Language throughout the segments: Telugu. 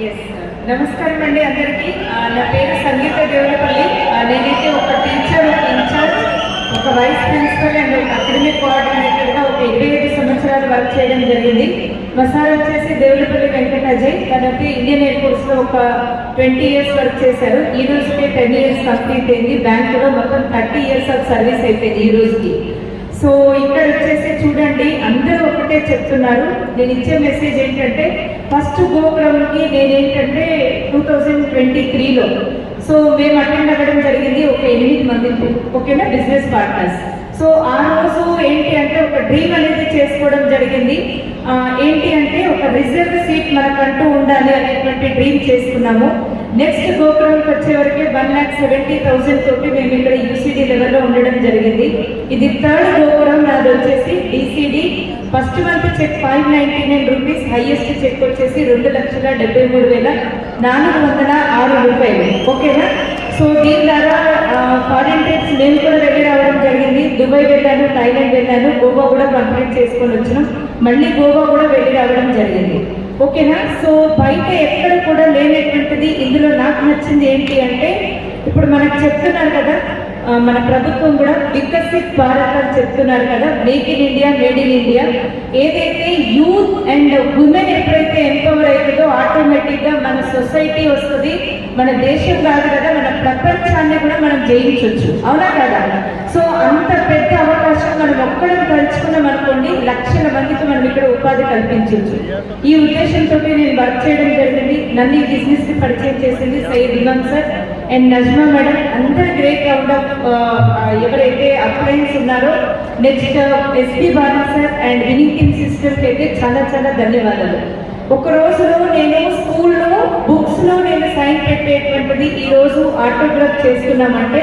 ఎస్ నమస్కారం అండి అందరికీ. నా పేరు సంగీత దేవులపల్లి. నేనైతే ఒక టీచర్ ఒక ఇన్ఛార్జ్ ఒక వైస్ ప్రిన్సిపల్ అండ్ ఒక అకాడమిక్ కోఆర్డినేటర్గా ఒక ఇరవై ఐదు సంవత్సరాలు వర్క్ చేయడం జరిగింది. మా సార్ వచ్చేసి దేవులపల్లి వెంకట అజయ్ తనకి ఇండియన్ ఎయిర్ ఫోర్స్లో ఒక ట్వంటీ ఇయర్స్ వర్క్ చేశారు. ఈ రోజుకి టెన్ ఇయర్స్ కంప్లీట్ అయింది. బ్యాంకులో మొత్తం థర్టీ ఇయర్స్ ఆఫ్ సర్వీస్ అయిపోయింది ఈ రోజుకి. సో ఇక్కడ వచ్చేసి చూడండి అందరూ ఒకటే చెప్తున్నారు. నేను ఇచ్చే మెసేజ్ ఏంటంటే ఫస్ట్ గోపురంకి నేను ఏంటంటే టూ థౌజండ్ ట్వంటీ త్రీలో. సో మేము అటెండ్ అవ్వడం జరిగింది ఒక ఎనిమిది మంది ఓకేనా? Business partners. సో ఆ రోజు ఏంటి అంటే ఒక డ్రీమ్ అనేది చేసుకోవడం జరిగింది. ఏంటి అంటే ఒక రిజర్వ్ సీట్ మనకంటూ ఉండాలి అనేటువంటి డ్రీమ్ చేసుకున్నాము. నెక్స్ట్ గోపురంకి వచ్చే వరకే వన్ ల్యాక్ సెవెంటీ థౌసండ్ తోటి మేము ఇక్కడ యూసీడీ లెవెల్లో ఉండడం జరిగింది. ఇది థర్డ్ గోపురం నాది వచ్చేసి DC first month cheque five ninety nine rupees highest cheque వచ్చేసి రెండు లక్షల డెబ్బై మూడు వేల నాలుగు వందల ఆరు రూపాయలు. ఓకేనా? సో దీని ద్వారా ఫారిన్ ట్రిప్స్ నేను కూడా వెళ్ళి రావడం జరిగింది. దుబాయ్ వెళ్ళాను థాయిలాండ్ వెళ్ళాను గోవా కూడా కంప్లీట్ చేసుకొని వచ్చినాం. మళ్ళీ గోవా కూడా వెళ్ళి రావడం జరిగింది. ఓకేనా? సో బయట ఎక్కడ కూడా లేనటువంటిది ఇందులో నాకు నచ్చింది ఏంటి అంటే ఇప్పుడు మనకు చెప్తున్నారు కదా మన ప్రభుత్వం కూడా వికసిత్ భారత్ అని చెప్తున్నారు కదా make in India made in India. ఏదైతే యూత్ అండ్ ఉమెన్ ఎప్పుడైతే ఎంపవర్ అవుతుందో ఆటోమేటిక్గా మన సొసైటీ వస్తుంది మన దేశం కాదు కదా మన ప్రపంచాన్ని కూడా మనం జయించవచ్చు అవునా కదా? సో అంత పెద్ద అవకాశం మనం ఒక్కడం తలుచుకున్నాం అనుకోండి లక్షల మందికి మనం ఇక్కడ ఉపాధి కల్పించవచ్చు ఈ ఉద్దేశంతో నేను వర్క్ చేయడం జరిగింది. నన్ను ఈ పరిచయం చేసింది Syed Imam sir. And Najma madam అందరు గ్రేట్ అవుట్ ఆఫ్ ఎవరైతే అప్లయన్స్ ఉన్నారో next SP Bala sir and winning team సిస్టర్కి అయితే చాలా చాలా ధన్యవాదాలు. ఒక రోజులో నేను స్కూల్లో బుక్స్లో నేను సైన్ పెట్టేటువంటిది ఈ రోజు ఆటోగ్రాఫ్ చేస్తున్నామంటే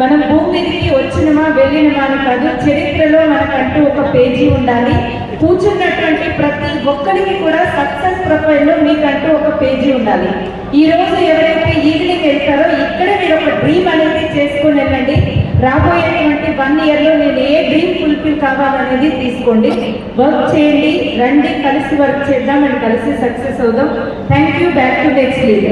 మనం భూమికి వచ్చినమా వెళ్ళినమా అని కాదు చరిత్రలో మనకంటూ ఒక పేజీ ఉండాలి. కూర్చున్నటువంటి ప్రతి ఒక్కరికి కూడా సక్సెస్ ప్రొఫైల్లో మీకంటూ ఒక పేజీ ఉండాలి. ఈ రోజు ఎవరైతే ఈవినింగ్ వెళ్తారో డ్రీమ్ అనేది చేసుకుని వెళ్ళండి రాబోయేటువంటి వన్ ఇయర్లో నేను ఏ డ్రీమ్ ఫుల్ఫిల్ కావాలనేది తీసుకోండి. వర్క్ చేయండి రండి కలిసి వర్క్ చేద్దాం అండ్ కలిసి సక్సెస్ అవుదాం. Thank you back to next leader